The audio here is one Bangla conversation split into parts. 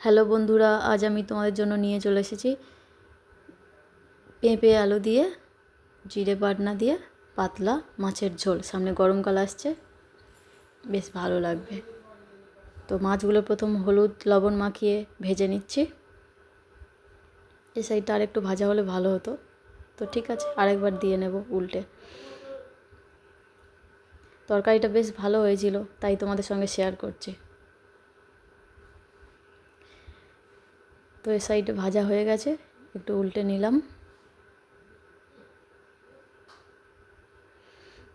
হ্যালো বন্ধুরা, আজ আমি তোমাদের জন্য নিয়ে চলে এসেছি পেঁপে আলু দিয়ে, জিরে বাটনা দিয়ে, পাতলা মাছের ঝোল। সামনে গরমকাল আসছে, বেশ ভালো লাগবে। তো মাছগুলো প্রথম হলুদ লবণ মাখিয়ে ভেজে নিচ্ছি। এই সাইডটা আরেকটু ভাজা হলে ভালো হতো। তো ঠিক আছে, আরেকবার দিয়ে নেব উল্টে। তরকারিটা বেশ ভালো হয়েছিল, তাই তোমাদের সঙ্গে শেয়ার করছি। তো এ সাইডে ভাজা হয়ে গেছে, একটু উল্টে নিলাম।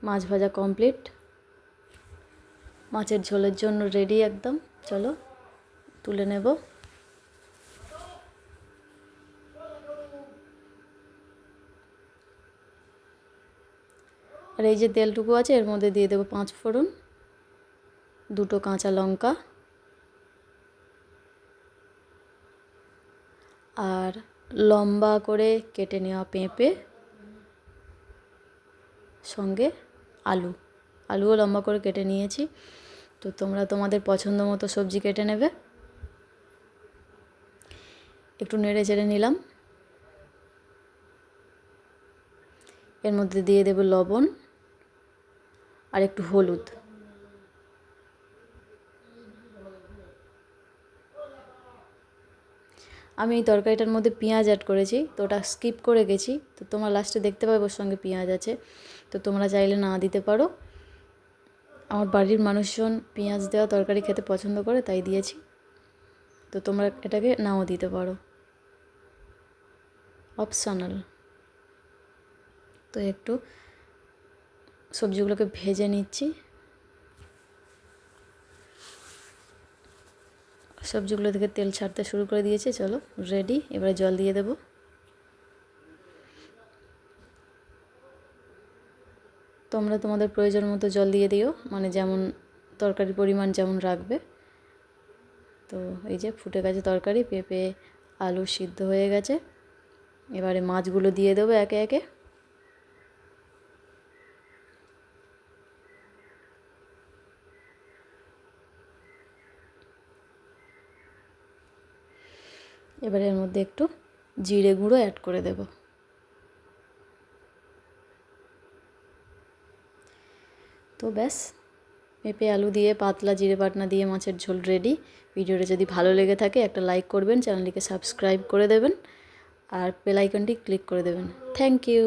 মাছ ভাজা কমপ্লিট মাছের ঝোলের জন্য রেডি একদম। চলো, তুলে নেব। আর এই যে তেলটুকু আছে, এর মধ্যে দিয়ে দেবো পাঁচ ফোড়ন, দুটো কাঁচা লঙ্কা। আর লম্বা করে কেটে নেওয়া পেঁপে, সঙ্গে আলু। আলুও লম্বা করে কেটে নিয়েছি। তো তোমরা তোমাদের পছন্দ মতো সবজি কেটে নেবে। একটু নেড়ে চেড়ে নিলাম। এর মধ্যে দিয়ে দেব লবণ আর একটু হলুদ। আমি এই তরকারিটার মধ্যে পেঁয়াজ অ্যাড করেছি, তো ওটা স্কিপ করে গেছি। তো তোমরা লাস্টে দেখতে পাবে ওর সঙ্গে পেঁয়াজ আছে। তো তোমরা চাইলে না দিতে পারো। আমার বাড়ির মানুষজন পেঁয়াজ দেওয়া তরকারি খেতে পছন্দ করে, তাই দিয়েছি। তো তোমরা এটাকে নাও দিতে পারো। অপশনাল তো একটু সবজিগুলোকে ভেজে নিচ্ছি। সবজিগুলো থেকে তেল ছাড়তে শুরু করে দিয়েছে, চলো রেডি এবারে জল দিয়ে দেব। তোমরা তোমাদের প্রয়োজন মতো জল দিয়ে দিও মানে যেমন তরকারির পরিমাণ যেমন রাখবে। তো এই যে ফুটে গেছে তরকারি, পেঁপে, আলু সিদ্ধ হয়ে গেছে। এবারে মাছগুলো দিয়ে দেবো একে একে। এবারে এর মধ্যে একটু জিরে গুঁড়ো অ্যাড করে দেব। তো ব্যাস পেঁপে আলু দিয়ে, পাতলা জিরে পাটনা দিয়ে মাছের ঝোল রেডি ভিডিওটা যদি ভালো লেগে থাকে একটা লাইক করবেন চ্যানেলটিকে সাবস্ক্রাইব করে দেবেন, আর বেল আইকনটি ক্লিক করে দেবেন। Thank you